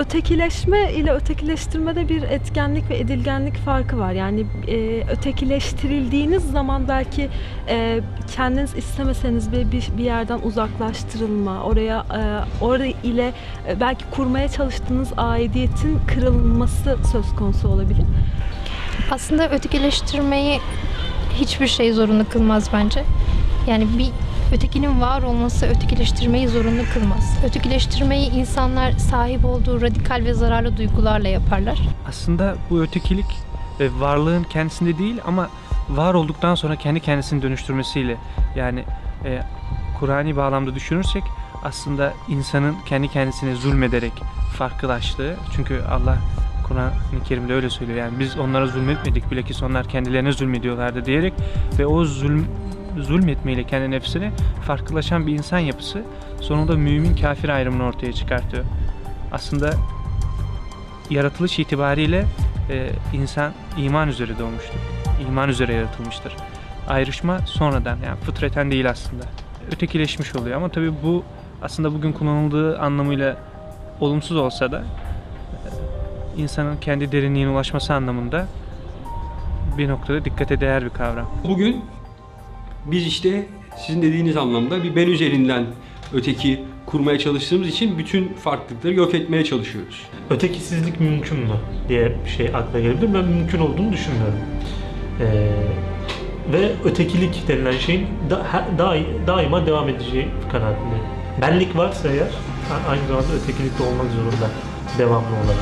ötekileşme ile ötekileştirmede bir etkenlik ve edilgenlik farkı var. Yani e, ötekileştirildiğiniz zaman belki e, kendiniz istemeseniz bir, bir bir yerden uzaklaştırılma, oraya e, oraya ile e, belki kurmaya çalıştığınız aidiyetin kırılması söz konusu olabilir. Aslında ötekileştirmeyi hiçbir şey zorunlu kılmaz bence. Yani bir ötekinin var olması ötekileştirmeyi zorunlu kılmaz. Ötekileştirmeyi insanlar sahip olduğu radikal ve zararlı duygularla yaparlar. Aslında bu ötekilik e, varlığın kendisinde değil ama var olduktan sonra kendi kendisini dönüştürmesiyle yani e, Kur'ani bağlamda düşünürsek aslında insanın kendi kendisine zulmederek farklılaştığı çünkü Allah Kur'an-ı Kerim'de öyle söylüyor yani biz onlara zulmetmedik bilakis onlar kendilerine zulmediyorlardı diyerek ve o zulm zulmetmeyle kendi nefsine farklılaşan bir insan yapısı sonunda mümin kafir ayrımını ortaya çıkartıyor. Aslında yaratılış itibariyle e, insan iman üzere doğmuştur. İman üzere yaratılmıştır. Ayrışma sonradan yani fıtraten değil aslında. Ötekileşmiş oluyor ama tabii bu aslında bugün kullanıldığı anlamıyla olumsuz olsa da e, insanın kendi derinliğine ulaşması anlamında bir noktada dikkate değer bir kavram. Bugün biz işte sizin dediğiniz anlamda bir ben üzerinden öteki kurmaya çalıştığımız için bütün farklılıkları yok etmeye çalışıyoruz. ötekisizlik mümkün mü diye bir şey akla gelebilir. Ben mümkün olduğunu düşünmüyorum. Ee, ve ötekilik denilen şeyin da, dai- daima devam edeceği kanaatindeyim. Benlik varsa eğer aynı zamanda ötekilik de olmak zorunda devamlı olarak.